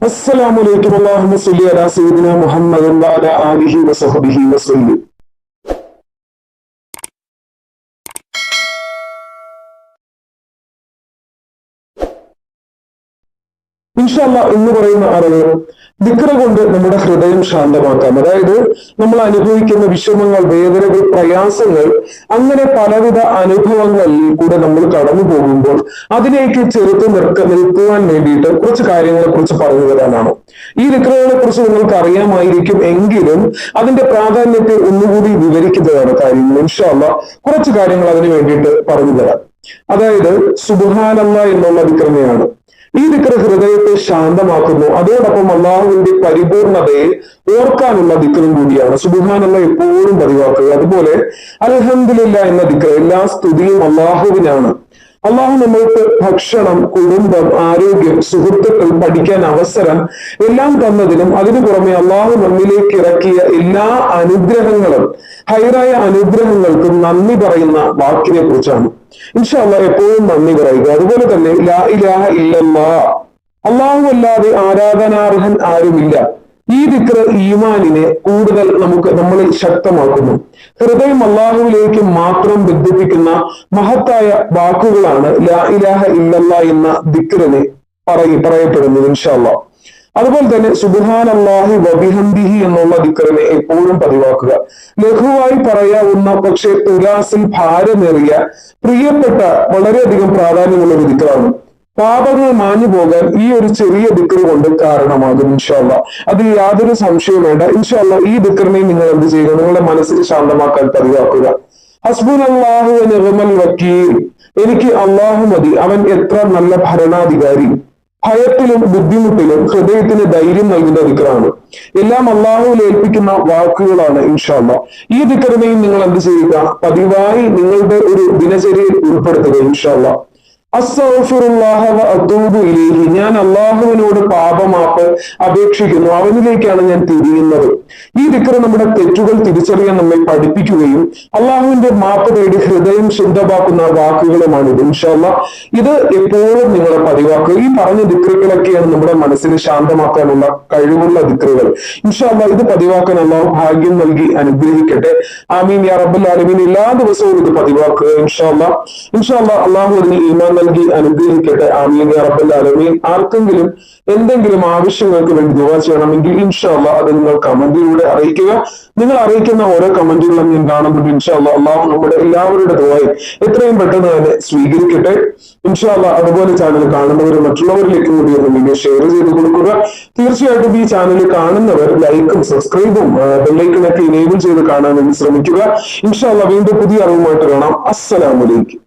അസ്സലാമലൈക്കും അല്ലാഹുമ്മ സ്വല്ലി അലാ സയ്യിദിന മുഹമ്മദ് അലാ ആലിഹി വ വസഹബിഹി വസല്ലം ഇൻഷല്ല എന്ന് പറയുന്ന അറിവ് ദിക്ര കൊണ്ട് നമ്മുടെ ഹൃദയം ശാന്തമാക്കാം. അതായത് നമ്മൾ അനുഭവിക്കുന്ന വിഷമങ്ങൾ വേദനകൾ പ്രയാസങ്ങൾ അങ്ങനെ പലവിധ അനുഭവങ്ങളിൽ കൂടെ നമ്മൾ കടന്നു പോകുമ്പോൾ അതിനേക്ക് ചെറുത്ത് നിർക്ക നിൽക്കുവാൻ വേണ്ടിയിട്ട് കുറച്ച് കാര്യങ്ങളെ കുറിച്ച് പറഞ്ഞു തരാനാണ്. ഈ ദിക്രകളെ കുറിച്ച് നിങ്ങൾക്ക് അറിയാമായിരിക്കും എങ്കിലും അതിന്റെ പ്രാധാന്യത്തെ ഒന്നുകൂടി വിവരിക്കുന്നതാണ് കാര്യങ്ങൾ. ഇൻഷല്ല കുറച്ച് കാര്യങ്ങൾ അതിന് വേണ്ടിയിട്ട് പറഞ്ഞു തരാം. അതായത് സുബാനല്ല എന്നുള്ള വിക്രമയാണ് ഈ ദിക്ര ഹൃദയത്തെ ശാന്തമാക്കുന്നു. അതോടൊപ്പം അള്ളാഹുവിന്റെ പരിപൂർണതയെ ഓർക്കാനുള്ള ദിക്റും കൂടിയാണ്. സുബുഹാനുള്ള എപ്പോഴും പതിവാക്കുക. അതുപോലെ അലഹമില്ല എന്ന ദിക്ര എല്ലാ സ്തുതിയും അള്ളാഹുവിനാണ്. അള്ളാഹു നമ്മൾക്ക് ഭക്ഷണം കുടുംബം ആരോഗ്യം സുഹൃത്തുക്കൾ പഠിക്കാൻ അവസരം എല്ലാം തന്നതിനും അതിനു പുറമെ അള്ളാഹു നമ്മിലേക്ക് ഇറക്കിയ എല്ലാ അനുഗ്രഹങ്ങളും ഹൈറായ അനുഗ്രഹങ്ങൾക്കും നന്ദി പറയുന്ന വാക്കിനെ കുറിച്ചാണ് ഇൻഷാല്ല എപ്പോഴും നന്ദി പറയുക. അതുപോലെ തന്നെ ലാ ഇലാഹ ഇല്ലല്ലാ. അള്ളാഹു അല്ലാതെ ആരാധനാർഹൻ ആരുമില്ല. ഈ ദിക്ർ ഈമാനിനെ കൂടുതൽ നമുക്ക് നമ്മളിൽ ശക്തമാക്കുന്നു. ഹൃദയം അള്ളാഹുവിലേക്ക് മാത്രം ബന്ധിപ്പിക്കുന്ന മഹത്തായ വാക്കുകളാണ് ലാ ഇലാഹ എന്ന ദിക്റിനെ പറയ പറയപ്പെടുന്നത് ഇൻഷാല്ല അതുപോലെ തന്നെ സുബുഹാൻ അള്ളാഹി വബിഹന്ദിഹി എന്നുള്ള ദിക്കറിനെ എപ്പോഴും പതിവാക്കുക. ലഘുവായി പറയാവുന്ന പക്ഷേ തുലാസിൽ ഭാരമേറിയ പ്രിയപ്പെട്ട വളരെയധികം പ്രാധാന്യമുള്ള ഒരു ദിക്കറാണ് പാപങ്ങൾ മാഞ്ഞു പോകാൻ ഈ ഒരു ചെറിയ ദിക്കർ കൊണ്ട് കാരണമാകും ഇൻഷാല്ല അതിൽ യാതൊരു സംശയവും വേണ്ട. ഇൻഷാല്ല ഈ ദിക്കറിനെ നിങ്ങൾ എന്ത് ചെയ്യുക? നിങ്ങളുടെ മനസ്സിൽ ശാന്തമാക്കാൻ പതിവാക്കുക. ഹസ്ബുൻ അള്ളാഹു നിറമൽ വക്കീൽ. എനിക്ക് അള്ളാഹു മതി. അവൻ എത്ര നല്ല ഭരണാധികാരി. ഭയത്തിലും ബുദ്ധിമുട്ടിലും ഹൃദയത്തിന് ധൈര്യം നൽകുന്ന ദിക്കറാണ്. എല്ലാം അള്ളാഹുവിൽ ഏൽപ്പിക്കുന്ന വാക്കുകളാണ് ഇൻഷാല്ല ഈ ദിക്കറിനെയും നിങ്ങൾ എന്ത് ചെയ്യുക? പതിവായി നിങ്ങളുടെ ഒരു ദിനചര്യയിൽ ഉൾപ്പെടുത്തുക ഇൻഷാല്ല ഇലൈഹി. ഞാൻ അള്ളാഹുവിനോട് പാപമാപ്പ് അപേക്ഷിക്കുന്നു. അവനിലേക്കാണ് ഞാൻ തിരിയുന്നത്. ഈ ദിക്കർ നമ്മുടെ തെറ്റുകൾ തിരിച്ചറിയാൻ നമ്മെ പഠിപ്പിക്കുകയും അള്ളാഹുവിന്റെ മാപ്പ് തേടി ഹൃദയം ശുദ്ധമാക്കുന്ന വാക്കുകളുമാണ് ഇത് ഇൻഷാല്ല ഇത് എപ്പോഴും നിങ്ങളെ പതിവാക്കുക. ഈ പറഞ്ഞ ദിക്കറുകളൊക്കെയാണ് നമ്മുടെ മനസ്സിനെ ശാന്തമാക്കാനുള്ള കഴിവുള്ള ദിക്കറുകൾ ഇൻഷാല്ല ഇത് പതിവാക്കാൻ അള്ളാഹു ഭാഗ്യം നൽകി അനുഗ്രഹിക്കട്ടെ. ആമീൻ യാ റബ്ബുൽ എല്ലാ ദിവസവും ഇത് പതിവാക്കുക. ഇൻഷാല്ല ഇൻഷാല്ല അള്ളാഹു അതിന് ഈമാൻ നൽകി അനുഗ്രഹിക്കട്ടെ. ആമീൻ ആലമീൻ. ആർക്കെങ്കിലും എന്തെങ്കിലും ആവശ്യങ്ങൾക്ക് വേണ്ടി ദുവാ ചെയ്യണമെങ്കിൽ ഇൻഷാല്ല അത് നിങ്ങൾ കമന്റിലൂടെ അറിയിക്കുക. നിങ്ങൾ അറിയിക്കുന്ന ഓരോ കമന്റുകളും ഞാൻ കാണുന്നുണ്ട് ഇൻഷാല്ല അള്ളാഹു നമ്മുടെ എല്ലാവരുടെ ദുവായും എത്രയും പെട്ടെന്ന് തന്നെ സ്വീകരിക്കട്ടെ. ഇൻഷാല്ല അതുപോലെ ചാനൽ കാണുന്നവർ മറ്റുള്ളവരിലേക്ക് കൂടി ഒന്ന് നിങ്ങൾ ഷെയർ ചെയ്ത് കൊടുക്കുക. തീർച്ചയായിട്ടും ഈ ചാനൽ കാണുന്നവർ ലൈക്കും സബ്സ്ക്രൈബും ബെല്ലൈക്കണൊക്കെ ഇനേബിൾ ചെയ്ത് കാണാൻ വേണ്ടി ശ്രമിക്കുക. ഇൻഷാല്ല വീണ്ടും പുതിയ അറിവുമായിട്ട് കാണാം. അസ്സലാമലൈക്കും